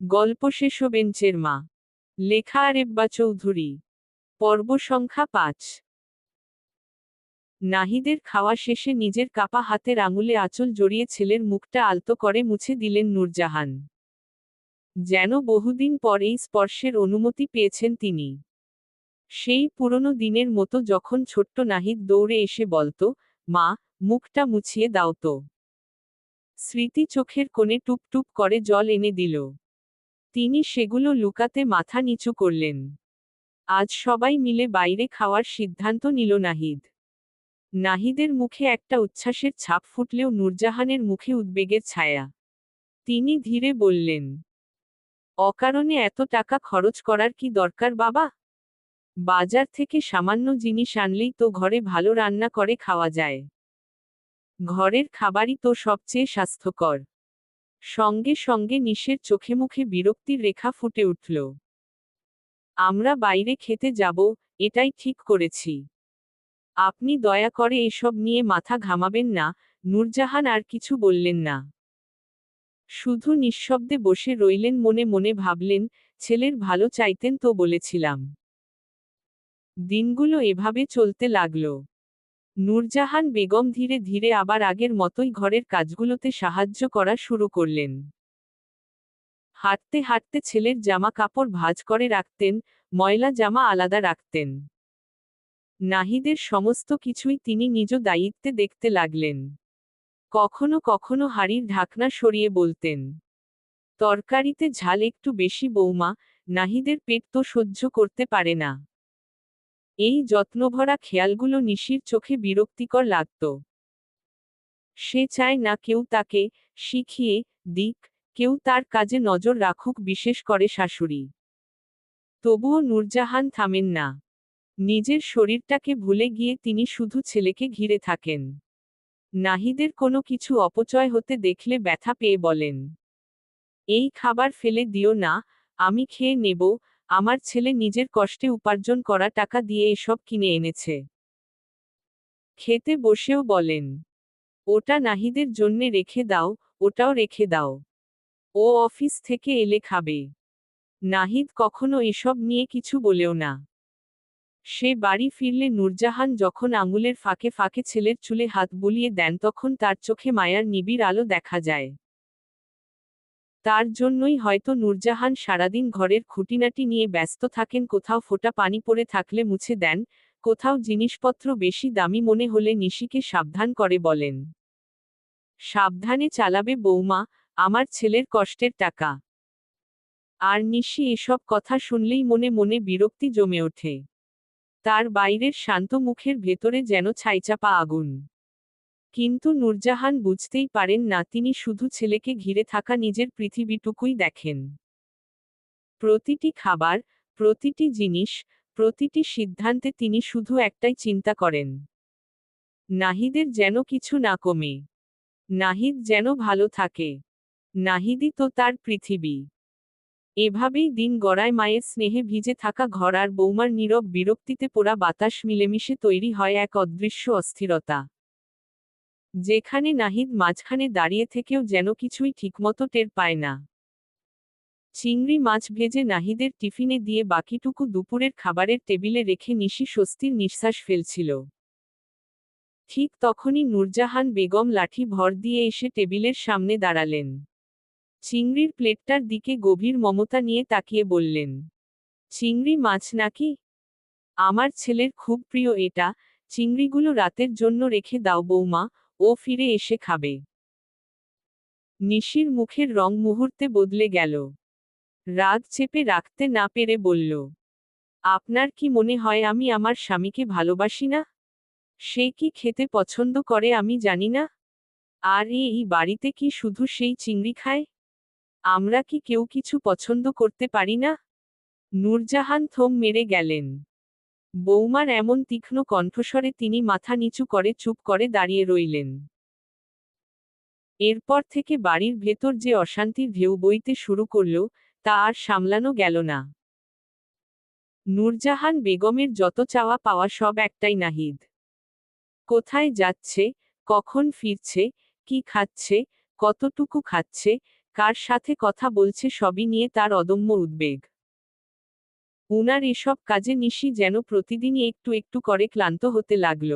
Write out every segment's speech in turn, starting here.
গল্প শেষ বেঞ্চের মা। লেখা আরেব্বা চৌধুরী। পর্ব সংখ্যা পাঁচ। নাহিদের খাওয়া শেষে নিজের কাপা হাতের আঙুলে আঁচল জড়িয়ে ছেলের মুখটা আলতো করে মুছে দিলেন নূরজাহান। যেন বহুদিন পর এই স্পর্শের অনুমতি পেয়েছেন তিনি। সেই পুরনো দিনের মতো যখন ছোট্ট নাহিদ দৌড়ে এসে বলতো, মা, মুখটা মুছিয়ে দাও তো। স্মৃতি চোখের কোণে টুপটুপ করে জল এনে দিল। তিনি সেগুলো লুকাতে মাথা নিচু করলেন। আজ সবাই মিলে বাইরে খাওয়ার সিদ্ধান্ত নিল নাহিদ। নাহিদের মুখে একটা উচ্ছ্বাসের ছাপ ফুটলেও নূরজাহানের মুখে উদ্বেগের ছায়া। তিনি ধীরে বললেন, অকারণে এত টাকা খরচ করার কি দরকার বাবা? বাজার থেকে সামান্য জিনিস আনলেই তো ঘরে ভালো রান্না করে খাওয়া যায়। ঘরের খাবারই তো সবচেয়ে স্বাস্থ্যকর। সঙ্গে সঙ্গে নিশের চোখে মুখে বিরক্তির রেখা ফুটে উঠল। আমরা বাইরে খেতে যাব, এটাই ঠিক করেছি। আপনি দয়া করে এসব নিয়ে মাথা ঘামাবেন না, নূরজাহান আর কিছু বললেন না। শুধু নিঃশব্দে বসে রইলেন মনে মনে ভাবলেন, ছেলের ভালো চাইতেন তো বলেছিলাম। দিনগুলো এভাবে চলতে লাগল। নূরজাহান বেগম ধীরে ধীরে আবার আগের মতোই ঘরের কাজগুলোতে সাহায্য করা শুরু করলেন। হাঁটতে হাঁটতে ছেলের জামা কাপড় ভাঁজ করে রাখতেন, ময়লা জামা আলাদা রাখতেন। নাহিদের সমস্ত কিছুই তিনি নিজ দায়িত্বে দেখতে লাগলেন। কখনো কখনো হাড়ির ঢাকনা সরিয়ে বলতেন, তরকারিতে ঝাল একটু বেশি বৌমা, নাহিদের পেট তো সহ্য করতে পারে না। এই যত্নভরা খেয়ালগুলো নিশির চোখে বিরক্তিকর লাগত। সে চায় না কেউ তাকে শিখিয়ে দিক, কেউ তার কাজে নজর রাখুক, বিশেষ করে শাশুড়ি। তবুও নূরজাহান থামেন না। নিজের শরীরটাকে ভুলে গিয়ে তিনি শুধু ছেলেকে ঘিরে থাকেন। নাহিদের কোনো কিছু অপচয় হতে দেখলে ব্যথা পেয়ে বলেন, এই খাবার ফেলে দিও না, আমি খেয়ে নেব আমার ছেলে নিজের কষ্টে উপার্জন করা টাকা দিয়ে এসব কিনে এনেছে। খেতে বসেও বলেন, ওটা নাহিদের জন্যে রেখে দাও, ওটাও রেখে দাও। ও অফিস থেকে এলে খাবে। নাহিদ কখনো এসব নিয়ে কিছু বলেও না। সে বাড়ি ফিরলে নূরজাহান যখন আঙুলের ফাঁকে ফাঁকে ছেলের চুলে হাত বুলিয়ে দেন তখন তার চোখে মায়ার নিবিড় আলো দেখা যায়। তার জন্যই হয়তো নূরজাহান সারাদিন ঘরের খুঁটিনাটি নিয়ে ব্যস্ত থাকেন, কোথাও ফোটা পানি পড়ে থাকলে মুছে দেন, কোথাও জিনিসপত্র বেশি দামি মনে হলে নিশিকে সাবধান করে বলেন। সাবধানে চালাবে বৌমা আমার ছেলের কষ্টের টাকা। আর নিশি এসব কথা শুনলেই মনে মনে বিরক্তি জমে ওঠে। তার বাইরের শান্ত মুখের ভেতরে যেন ছাইচাপা আগুন কিন্তু নূরজাহান বুঝতেই পারেন না তিনি শুধু ছেলেকে ঘিরে থাকা নিজের পৃথিবীটুকুই দেখেন। প্রতিটি খাবার, প্রতিটি জিনিস, প্রতিটি সিদ্ধান্তে তিনি শুধু একটাই চিন্তা করেন। নাহিদের যেন কিছু না কমে। নাহিদ যেন ভালো থাকে। নাহিদই তো তার পৃথিবী। এভাবেই দিন গড়ায় মায়ের স্নেহে ভিজে থাকা ঘর আর বৌমার নীরব বিরক্তিতে পোড়া বাতাস মিলেমিশে তৈরি হয় এক অদৃশ্য অস্থিরতা। যেখানে নাহিদ মাঝখানে দাঁড়িয়ে থেকেও যেন কিছুই ঠিকমতো টের পায় না। চিংড়ি মাছ ভেজে নাহিদের টিফিনে দিয়ে বাকিটুকু দুপুরের খাবারের টেবিলে রেখে নিশি স্বস্তির নিঃশ্বাস ফেলছিল। ঠিক তখনই নূরজাহান বেগম লাঠি ভর দিয়ে এসে টেবিলের সামনে দাঁড়ালেন। চিংড়ির প্লেটটার দিকে গভীর মমতা নিয়ে তাকিয়ে বললেন, চিংড়ি মাছ নাকি? আমার ছেলের খুব প্রিয় এটা। চিংড়িগুলো রাতের জন্য রেখে দাও বৌমা ও ফিরে এসে খাবে। নিশির মুখের রং মুহূর্তে বদলে গেল। রাগ চেপে রাখতে না পেরে বলল, আপনার কি মনে হয় আমি আমার স্বামীকে ভালোবাসি না? সে কি খেতে পছন্দ করে আমি জানি না? আর এই বাড়িতে কি শুধু সেই চিংড়ি খায়? আমরা কি কেউ কিছু পছন্দ করতে পারি না? নূরজাহান থম মেরে গেলেন। বৌমার এমন তীক্ষ্ণ কণ্ঠস্বরে তিনি মাথা নিচু করে চুপ করে দাঁড়িয়ে রইলেন। এরপর থেকে বাড়ির ভেতর যে অশান্তির ঢেউ বইতে শুরু করল, তা আর সামলানো গেল না। নূরজাহান বেগমের যত চাওয়া পাওয়া সব একটাই নাহিদ। কোথায় যাচ্ছে, কখন ফিরছে, কি খাচ্ছে, কতটুকু খাচ্ছে, কার সাথে কথা বলছে সবই নিয়ে তার অদম্য উদ্বেগ। উনার এসব কাজে নিশি যেন প্রতিদিনই একটু একটু করে ক্লান্ত হতে লাগল।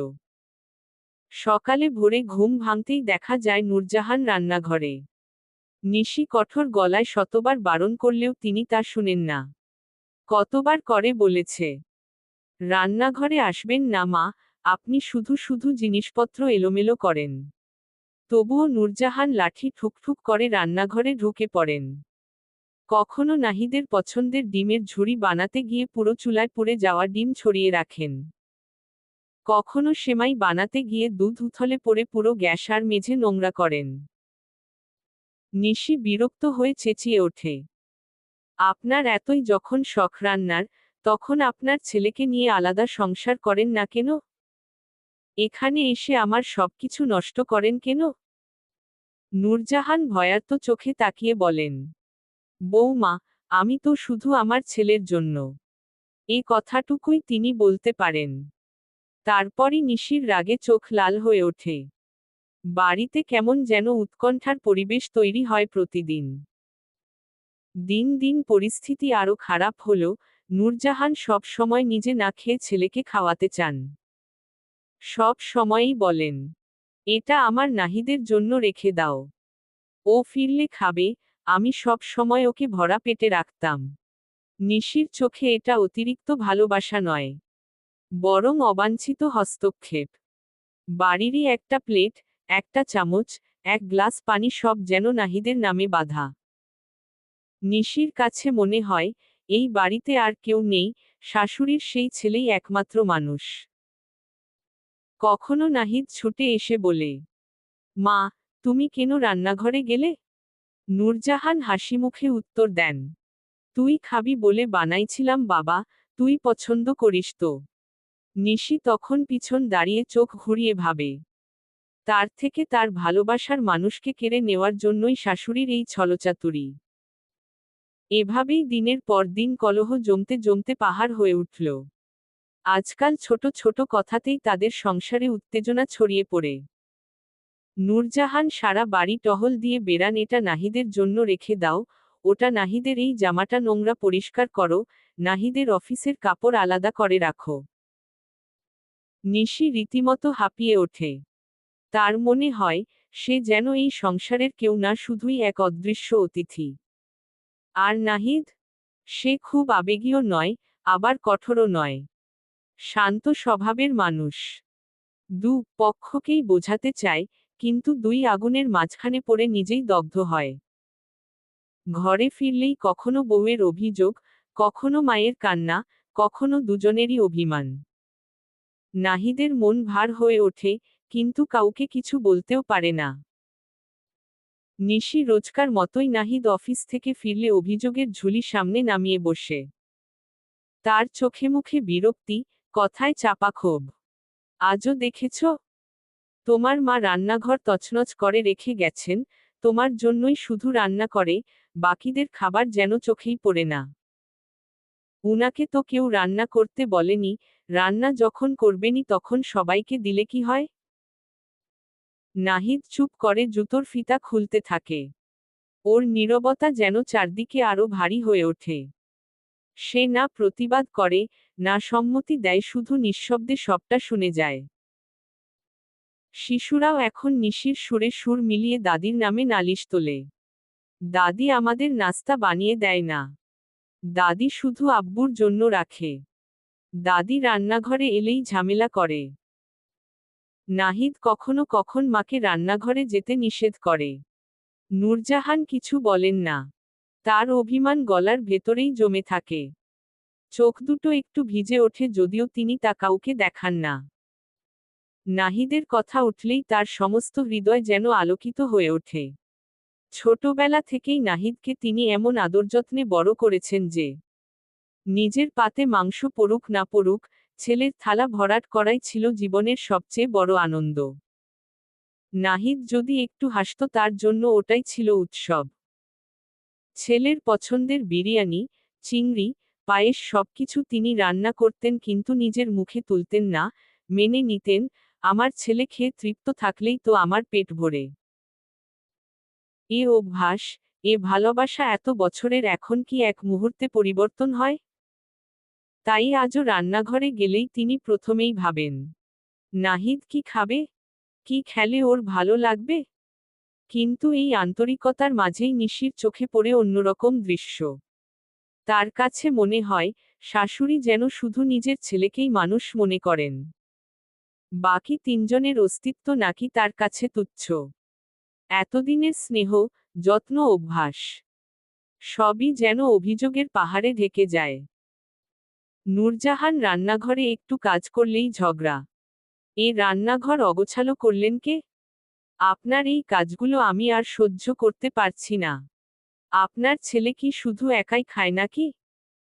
সকালে ভোরে ঘুম ভাঙতেই দেখা যায় নূরজাহান রান্নাঘরে। নিশি কঠোর গলায় শতবার বারণ করলেও তিনি তা শুনেন না। কতবার করে বলেছে, রান্নাঘরে আসবেন না মা, আপনি শুধু শুধু জিনিসপত্র এলোমেলো করেন। তবুও নূরজাহান লাঠি ঠুকঠুক করে রান্নাঘরে ঢুকে পড়েন। কখনো নাহিদের পছন্দের ডিমের ঝুড়ি বানাতে গিয়ে পুরো চুলায় পুড়ে যাওয়া ডিম ছড়িয়ে রাখেন। কখনো সেমাই বানাতে গিয়ে দুধ উথলে পড়ে পুরো গ্যাস আর মেঝে নোংরা করেন। নিশি বিরক্ত হয়ে চেঁচিয়ে ওঠে। আপনার এতই যখন শখ রান্নার, তখন আপনার ছেলেকে নিয়ে আলাদা সংসার করেন না কেন? এখানে এসে আমার সবকিছু নষ্ট করেন কেন? নূরজাহান ভয়ার্ত চোখে তাকিয়ে বলেন বৌমা, আমি তো শুধু আমার ছেলের জন্য। এ কথাটুকুই তিনি বলতে পারেন। তারপরই নিশির রাগে চোখ লাল হয়ে ওঠে। বাড়িতে কেমন যেন উৎকণ্ঠার পরিবেশ তৈরি হয় প্রতিদিন। দিন দিন পরিস্থিতি আরও খারাপ হল নূরজাহান সব সময় নিজে না খেয়ে ছেলেকে খাওয়াতে চান। সব সময়ই বলেন, এটা আমার নাহিদের জন্য রেখে দাও। ও ফিরলে খাবে আমি সব সময় ওকে ভরা পেটে রাখতাম। নিশির চোখে এটা অতিরিক্ত ভালোবাসা নয়। বরং অবাঞ্ছিত হস্তক্ষেপ। বাড়িরই একটা প্লেট, একটা চামচ, এক গ্লাস পানি সব যেন নাহিদের নামে বাধা। নিশির কাছে মনে হয়, এই বাড়িতে আর কেউ নেই, শাশুড়ির সেই ছেলেই একমাত্র মানুষ। কখনো নাহিদ ছুটে এসে বলে, মা, তুমি কেন রান্নাঘরে গেলে? নূরজাহান হাসি মুখে উত্তর দেন, তুই খাবি বলে বানাইছিলাম বাবা, তুই পছন্দ করিস তো নিশি তখন পিছন দাঁড়িয়ে চোখ ঘুরিয়ে ভাবে, তার থেকে তার ভালোবাসার মানুষকে কেড়ে নেওয়ার জন্যই শাশুড়ির এই ছলচাতুরি। এভাবেই দিনের পর দিন কলহ জমতে জমতে পাহাড় হয়ে উঠল। আজকাল ছোট ছোট কথাতেই তাদের সংসারে উত্তেজনা ছড়িয়ে পড়ে। নূরজাহান সারা বাড়ি টহল দিয়ে বেড়ান, এটা নাহিদের জন্য রেখে দাও, ওটা নাহিদের এই জামাটা নোংরা পরিষ্কার করো, নাহিদের অফিসের কাপড় আলাদা করে রাখো। নিশি রীতিমতো হাঁপিয়ে ওঠে। তার মনে হয়, সে যেন এই সংসারের কেউ না, শুধুই এক অদৃশ্য অতিথি। আর নাহিদ? সে খুব আবেগীয় নয়, আবার কঠোরও নয়। শান্ত স্বভাবের মানুষ। দু পক্ষকেই বোঝাতে চায় কিন্তু দুই আগুনের মাঝখানে পড়ে নিজেই দগ্ধ হয়। ঘরে ফিরলেই কখনো বউয়ের অভিযোগ, কখনো মায়ের কান্না, কখনো দুজনেরই অভিমান। নাহিদের মন ভার হয়ে ওঠে, কিন্তু কাউকে কিছু বলতেও পারে না। নিশি রোজকার মতোই নাহিদ অফিস থেকে ফিরলে অভিযোগের ঝুলি সামনে নামিয়ে বসে। তার চোখে মুখে বিরক্তি, কথায় চাপা ক্ষোভ। আজও দেখেছ? তোমার মা রান্নাঘর তছনছ করে রেখে গেছেন, তোমার জন্যই শুধু রান্না করে, বাকিদের খাবার যেন চোখেই পড়ে না। উনাকে তো কেউ রান্না করতে বলেনি, রান্না যখন করবেনি তখন সবাইকে দিলে কি হয়? নাহিদ চুপ করে জুতোর ফিতা খুলতে থাকে। ওর নীরবতা যেন চারদিকে আরও ভারী হয়ে ওঠে। সে না প্রতিবাদ করে, না সম্মতি দেয়, শুধু নিঃশব্দে সবটা শুনে যায়। শিশুরাও এখন নিশির সুরে সুর মিলিয়ে দাদির নামে নালিশ তোলে। দাদি আমাদের নাস্তা বানিয়ে দেয় না। দাদি শুধু আব্বুর জন্য রাখে। দাদি রান্নাঘরে এলেই ঝামেলা করে। নাহিদ কখনো কখন মাকে রান্নাঘরে যেতে নিষেধ করে। নূরজাহান কিছু বলেন না। তার অভিমান গলার ভেতরেই জমে থাকে। চোখ দুটো একটু ভিজে ওঠে যদিও তিনি তা কাউকে দেখান না। নাহিদের কথা উঠলেই তার সমস্ত হৃদয় যেন আলোকিত হয়ে ওঠে। ছোটবেলা থেকেই নাহিদকে তিনি এমন আদরযত্নে বড় করেছেন যে, নিজের পাতে মাংস পড়ুক না পড়ুক, ছেলের থালা ভরাট করাই ছিল জীবনের সবচেয়ে বড় আনন্দ। নাহিদ যদি একটু হাসত তার জন্য ওটাই ছিল উৎসব। ছেলের পছন্দের বিরিয়ানি, চিংড়ি, পায়েস সবকিছু তিনি রান্না করতেন কিন্তু নিজের মুখে তুলতেন না, মেনে নিতেন আমার ছেলে খেয়ে তৃপ্ত থাকলেই তো আমার পেট ভরে। এ অভ্যাস, এ ভালোবাসা এত বছরের এখন কি এক মুহূর্তে পরিবর্তন হয়? তাই আজও রান্নাঘরে গেলেই তিনি প্রথমেই ভাবেন, নাহিদ কি খাবে? কি খেলে ওর ভালো লাগবে? কিন্তু এই আন্তরিকতার মাঝেই নিশির চোখে পড়ে অন্যরকম দৃশ্য। তার কাছে মনে হয়, শাশুড়ি যেন শুধু নিজের ছেলেকেই মানুষ মনে করেন। বাকি তিনজনের অস্তিত্ব নাকি তার কাছে তুচ্ছ। এতদিনের স্নেহ, যত্ন, অভ্যাস, সবই যেন অভিযোগের পাহাড়ে ঢেকে যায়। নূরজাহান রান্নাঘরে একটু কাজ করলেই ঝগড়া। এ রান্নাঘর অগোছালো করলেন কে? আপনার এই কাজগুলো আমি আর সহ্য করতে পারছি না। আপনার ছেলে কি শুধু একাই খায় নাকি?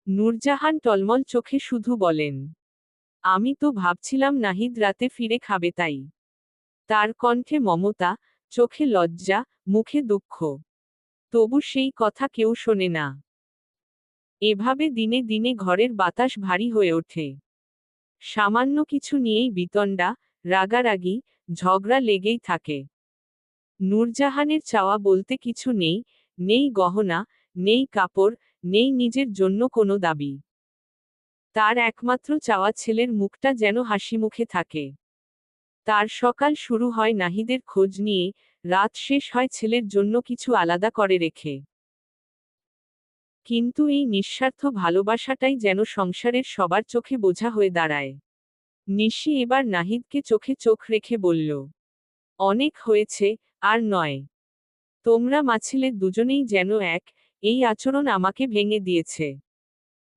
নূরজাহান টলমল চোখে শুধু বলেন। আমি তো ভাবছিলাম নাহিদ রাতে ফিরে খাবে তাই। তার কণ্ঠে মমতা, চোখে লজ্জা, মুখে দুঃখ। তবু সেই কথা কেউ শোনে না। এভাবে দিনে দিনে ঘরের বাতাস ভারী হয়ে ওঠে। সামান্য কিছু নিয়েই বিতণ্ডা, রাগারাগি, ঝগড়া লেগেই থাকে। নূরজাহানের চাওয়া বলতে কিছু নেই নেই গহনা, নেই কাপড়, নেই নিজের জন্য কোনো দাবি। তার একমাত্র চাওয়া ছেলের মুখটা যেন হাসি মুখে থাকে। তার সকাল শুরু হয় নাহিদের খোঁজ নিয়ে, রাত শেষ হয় ছেলের জন্য কিছু আলাদা করে রেখে। কিন্তু এই নিঃস্বার্থ ভালোবাসাটাই যেন সংসারের সবার চোখে বোঝা হয়ে দাঁড়ায়। নিশি এবার নাহিদকে চোখে চোখ রেখে বলল, অনেক হয়েছে, আর নয়। তোমরা মাছিলে দুজনেই যেন এক, এই আচরণ আমাকে ভেঙে দিয়েছে।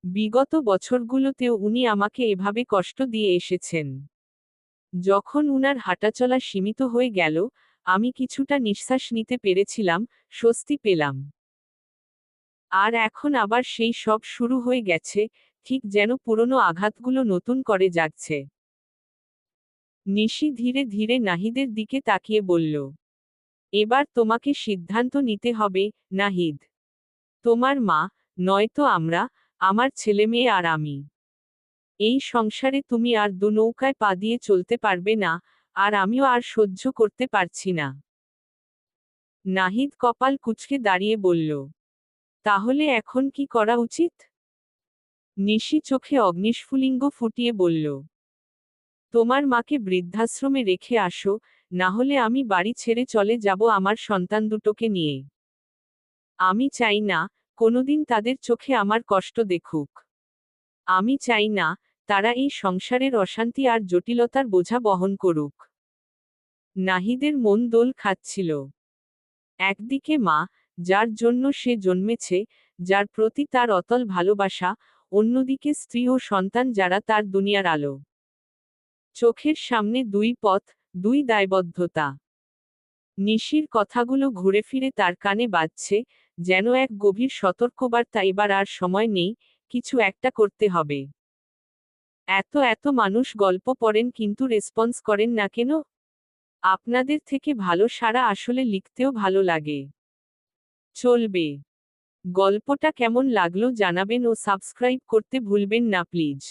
বিগত বছরগুলোতেও উনি আমাকে এভাবে কষ্ট দিয়ে এসেছেন। যখন উনার হাঁটাচলা সীমিত হয়ে গেল, আমি কিছুটা নিঃশ্বাস নিতে পেরেছিলাম, স্বস্তি পেলাম। আর এখন আবার সেই সব শুরু হয়ে গেছে, ঠিক যেন পুরনো আঘাতগুলো নতুন করে যাচ্ছে নিশি ধীরে ধীরে নাহিদের দিকে তাকিয়ে বলল, এবার তোমাকে সিদ্ধান্ত নিতে হবে, নাহিদ। তোমার মা, নয়তো আমরা আমার ছেলেমেয়ে আর আমি। এই সংসারে তুমি আর দু নৌকায় পা দিয়ে চলতে পারবে না, আর আমিও আর সহ্য করতে পারছি না। নাহিদ কপাল কুচকে দাঁড়িয়ে বলল, তাহলে এখন কি করা উচিত? নিশি চোখে অগ্নিস্ফুলিঙ্গ ফুটিয়ে বলল, তোমার মাকে বৃদ্ধাশ্রমে রেখে আসো, না হলে আমি বাড়ি ছেড়ে চলে যাব আমার সন্তান দুটোকে নিয়ে। আমি চাই না কোনোদিন তাদের চোখে আমার কষ্ট দেখুক। আমি চাই না, তারা এই সংসারের অশান্তি আর জটিলতার বোঝা বহন করুক। নাহিদের মন দোল খাচ্ছিল। একদিকে মা, যার জন্য সে জন্মেছে, যার প্রতি তার অতল ভালোবাসা, অন্যদিকে স্ত্রী ও সন্তান যারা তার দুনিয়ার আলো। চোখের সামনে দুই পথ, দুই দায়বদ্ধতা। নিশির কথাগুলো ঘুরে ফিরে তার কানে বাজছে যেন এক গভীর সতর্কবার্তা, এবার আর সময় নেই, কিছু একটা করতে হবে। এত এত মানুষ গল্প পড়েন কিন্তু রেসপন্স করেন না কেন? আপনাদের থেকে ভালো সারা আসলে লিখতেও ভালো লাগে। চলবে। গল্পটা কেমন লাগল জানাবেন ও সাবস্ক্রাইব করতে ভুলবেন না, প্লিজ।